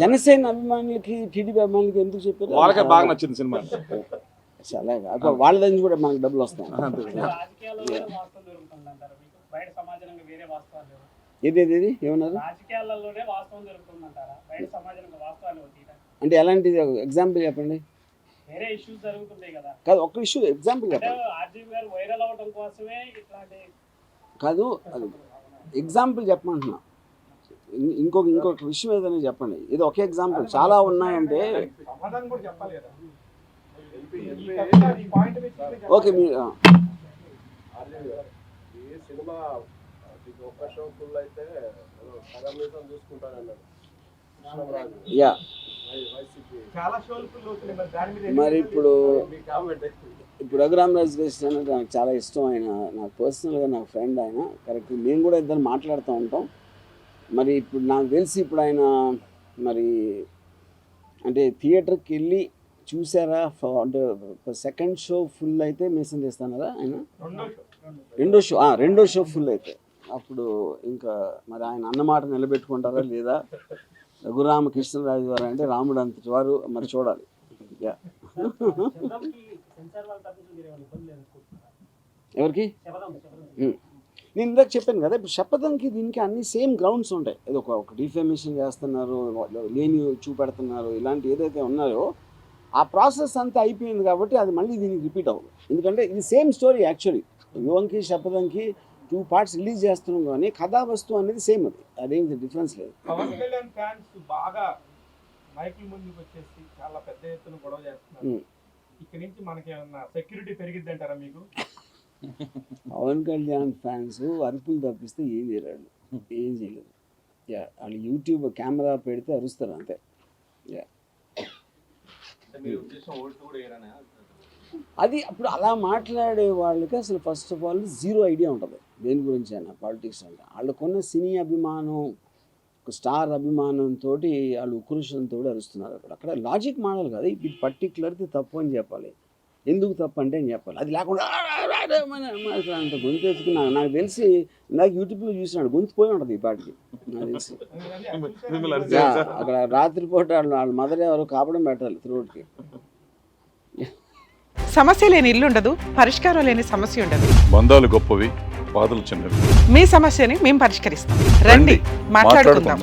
జనసేన అభిమానులకి టీడీపీ అభిమానులకి ఎందుకు చెప్పారు? వాళ్ళకే బాగా నచ్చింది సినిమా. చాలా అప్పుడు వాళ్ళ దగ్గర కూడా మనకు డబ్బులు వస్తాయి. రాజకీయాలలో వాస్తవం జరుగుతుంది అంటారు మీకు? బయట సమాజంగా వేరే వాస్తవాలు లేవా? ఏది ఏది ఏది? ఏమన్నారు? రాజకీయాలలోనే వాస్తవం జరుగుతుంది అంటారా? బయట సమాజంగా వాస్తవాలు తీయడం అంటే ఎలాంటిది? ఎగ్జాంపుల్ చెప్పండి. వేరే ఇష్యూస్ జరుగుతుంటాయి కదా. కాదు ఒక్క ఇష్యూ ఎగ్జాంపుల్ చెప్పండి. ఆర్జీవి గారు వైరల్ అవ్వడం కోసమే ఇట్లాంటి కాదు ఎగ్జాంపుల్ చెప్పమంటున్నా. ఇంకొక ఇంకొక విషయం ఏదైనా చెప్పండి. ఇది ఒకే ఎగ్జాంపుల్ చాలా ఉన్నాయంటే. ఓకే సినిమా ఒక్క షో ఫుల్ అయితే చూసుకుంటానన్నాడు. కృష్ణరాజు. యా. మరి ఇప్పుడు మీ ఇప్పుడు రఘురామ్ రాజు కృష్ణ అంటే నాకు చాలా ఇష్టం. ఆయన నాకు పర్సనల్గా నాకు ఫ్రెండ్ ఆయన. కరెక్ట్ మేము కూడా ఇద్దరు మాట్లాడుతూ ఉంటాం. మరి ఇప్పుడు నాకు తెలిసి ఇప్పుడు ఆయన మరి అంటే థియేటర్కి వెళ్ళి చూసారా? అంటే సెకండ్ షో ఫుల్ అయితే మిషన్ చేస్తున్నారా ఆయన? రెండో షో. రెండో షో ఆ, రెండో షో ఫుల్ అయితే. అప్పుడు ఇంకా మరి ఆయన అన్నమాట నిలబెట్టుకుంటారా లేదా? రఘురామకృష్ణరాజు గారు అంటే రాముడు అంతటి వారు మరి చూడాలి? ఎవరికి. నేను ఇందాక చెప్పాను కదా ఇప్పుడు శపథంకి దీనికి అన్ని సేమ్ గ్రౌండ్స్ ఉంటాయి. ఏదో ఒక డిఫేమేషన్ చేస్తున్నారు లేని చూపెడుతున్నారు ఇలాంటి ఏదైతే ఉన్నాయో ఆ ప్రాసెస్ అంతా అయిపోయింది కాబట్టి అది మళ్ళీ దీనికి రిపీట్ అవ్వదు ఎందుకంటే ఇది సేమ్ స్టోరీ యాక్చువల్లీ యువంకి శపథంకి టూ పార్ట్స్ రిలీజ్ చేస్తున్నాం కానీ కథా వస్తువు అనేది సేమ్ అది. అదేమి డిఫరెన్స్ లేదు. పవన్ కళ్యాణ్ ఫ్యాన్స్ బాగా మైకుల ముందుకు వచ్చేసి చాలా పెద్ద ఎత్తున గొడవ చేస్తున్నారు. ఇక్కడ నుంచి మనకి ఏమన్నా సెక్యూరిటీ పెరిగిద్ది అంటారా మీకు? పవన్ కళ్యాణ్ ఫ్యాన్స్ అరుపులు తప్పిస్తే ఏం చేయలేడు. ఏం చేయలేదు యా వాళ్ళు యూట్యూబ్ కెమెరా పెడితే అరుస్తారు అంతే. యా. అది అప్పుడు అలా మాట్లాడే వాళ్ళకి అసలు first of all zero idea ఉంటుంది. దేని గురించి అయినా పాలిటిక్స్ అంటే. వాళ్ళకున్న సినీ అభిమానం ఒక స్టార్ అభిమానంతో వాళ్ళు ఉక్రోషంతో అరుస్తున్నారు అక్కడ. అక్కడ లాజిక్ మాడాలి కదా. ఇది పర్టికులర్ది తప్పు అని చెప్పాలి. ఎందుకు తప్పు అంటే అని చెప్పాలి. అది లేకుండా అంత గొంతు ఎత్తుకున్నా నాకు తెలిసి నాకు యూట్యూబ్లో చూసినాడు. గొంతు పోయి ఉంటుంది ఈ పాటికి. నాకు తెలిసి. అక్కడ రాత్రిపూట వాళ్ళ వాళ్ళ మదర్ ఎవరు కాపడం పెట్టాలి త్రోడ్కి సమస్య లేని ఇల్లు ఉండదు పరిష్కారం లేని సమస్య ఉండదు. బంధాలు గొప్పవి బాధలు చిన్నవి. మీ సమస్యని మేము పరిష్కరిస్తాం. రండి మాట్లాడుకుందాం.